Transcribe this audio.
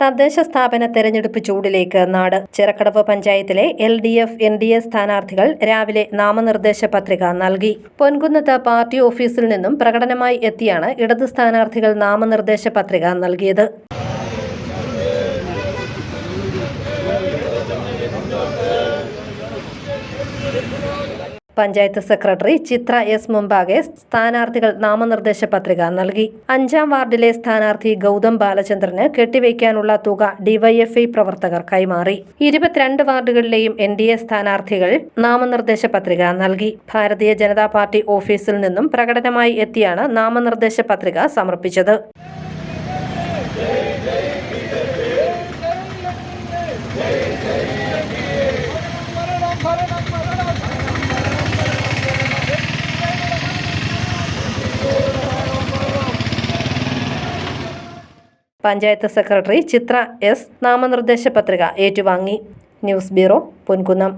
തദ്ദേശ സ്ഥാപന തെരഞ്ഞെടുപ്പ് ചൂടിലേക്ക് നാട്. ചിറക്കടവ് പഞ്ചായത്തിലെ L D F N D A സ്ഥാനാർത്ഥികൾ രാവിലെ നാമനിർദ്ദേശ പത്രിക നൽകി. പൊൻകുന്നത്ത് പാർട്ടി ഓഫീസിൽ നിന്നും പ്രകടനമായി എത്തിയാണ് ഇടത് സ്ഥാനാർത്ഥികൾ നാമനിർദ്ദേശ പത്രിക നൽകിയത്. പഞ്ചായത്ത് സെക്രട്ടറി ചിത്ര എസ് മുമ്പാകെ സ്ഥാനാർത്ഥികൾ നാമനിർദ്ദേശ പത്രിക നൽകി അഞ്ചാം വാർഡിലെ സ്ഥാനാർത്ഥി ഗൗതം ബാലചന്ദ്രന് കെട്ടിവയ്ക്കാനുള്ള തുക ഡിവൈഎഫ്ഐ പ്രവർത്തകർ കൈമാറി ഇരുപത്തിരണ്ട് വാർഡുകളിലെയും എൻ ഡി എ സ്ഥാനാർത്ഥികൾ നാമനിർദ്ദേശ പത്രിക നൽകി ഭാരതീയ ജനതാ പാർട്ടി ഓഫീസിൽ നിന്നും പ്രകടനമായി എത്തിയാണ് നാമനിർദ്ദേശ പത്രിക സമർപ്പിച്ചത് പഞ്ചായത്ത് സെക്രട്ടറി ചിത്ര എസ് നാമനിർദ്ദേശ പത്രിക ഏറ്റുവാങ്ങി. News bureau Ponkunnam.